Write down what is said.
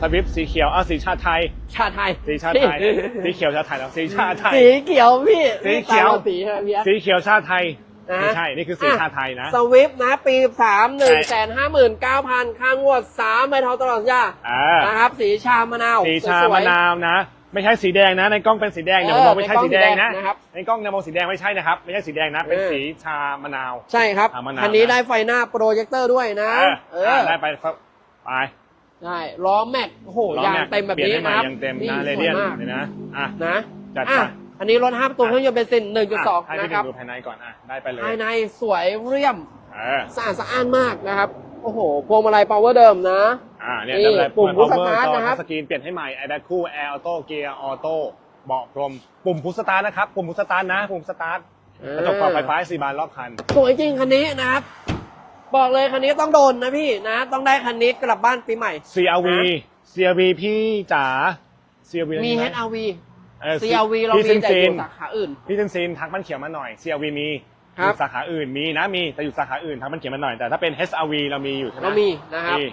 สวิฟสีเขียวอะสีชาติไทย ชาติไทยสีชาติไทย สีเขียวชาติไทยแล้วสีชาติไทย สีเขียวพี่สีเขียวตามสีฮะพี่แอ๊ะสีเขียวชาติไทยนะไม่ใช่ นี่คือสีชาติไทยนะ สวิฟนะ ปีสามหนึ่งใช่แสนห้าหมื่นเก้าพันค่างวดสามใบเทาตลอดสัญญาอ่านะครับ สีชามะนาว สีชาสวยๆมะนาวนะ ไม่ใช่สีแดงนะ ในกล้องเป็นสีแดงอย่าเอมาอมองไม่ใช่ในกล้องสีแดงนะสีแดงนะครับในกล้องเนี่ยมองสีแดงไม่ใช่นะครับ ไม่ใช่สีแดงนะ เป็นเออสีชามะนาว ใช่ครับอ่ามะนาวคันนี้นะได้ไฟหน้าโปรเจคเตอร์ด้วยนะ เออเออะอได้ไปครับ ไป ใช่ล้อแม็กโอ้โหล้อยางแม็กเต็มแบบเปลี่ยนี้ให้ใหม่นะครับยังเต็มนี่นะเรสวเดียยนมากเลยนะอะนะจัดอะไปอันนี้รถห้าประตูเครื่องยนต์เบนซินอะ1.2 ให้นะพี่ครับดูภายในก่อนอะได้ไปเลยภายในสวยเรียมเออสะอาดสะอ้านมากนะครับ โอ้โหพวงมาลัย power เดิมนะ อ่าเนี่ยนี่จำได้ปุ่มเปิด push power start จอนะครับ สกรีนเปลี่ยนให้ใหม่ไอแบ็คคู่แอร์ออโต้เกียร์ออโต้เบาะพรมปุ่มพุชสตาร์ทนะครับปุ่มพุชสตาร์ทนะปุ่มสตาร์ทกระจกปรับไฟฟ้าสี่บานรอบคัน สวยจริงคันนี้นะครับ บอกเลยคันนี้ต้องโดนนะพี่นะ ต้องได้คันนี้กลับบ้านปีใหม่ CRV นะ CRV พี่จ๋า CRV มีไห HRV เออ CRV เราพี่มีซินแต่ซิอนยู่สาขาอื่น พี่ซินซินทักมันเขียวมาหน่อย CRV มีอครับยู่สาขาอื่นมีนะมีแต่อยู่สาขาอื่นทักมันเขียวมาหน่อยแต่ถ้าเป็น HRV เรามีอยู่ใช่ไหม เรามีนะครับมี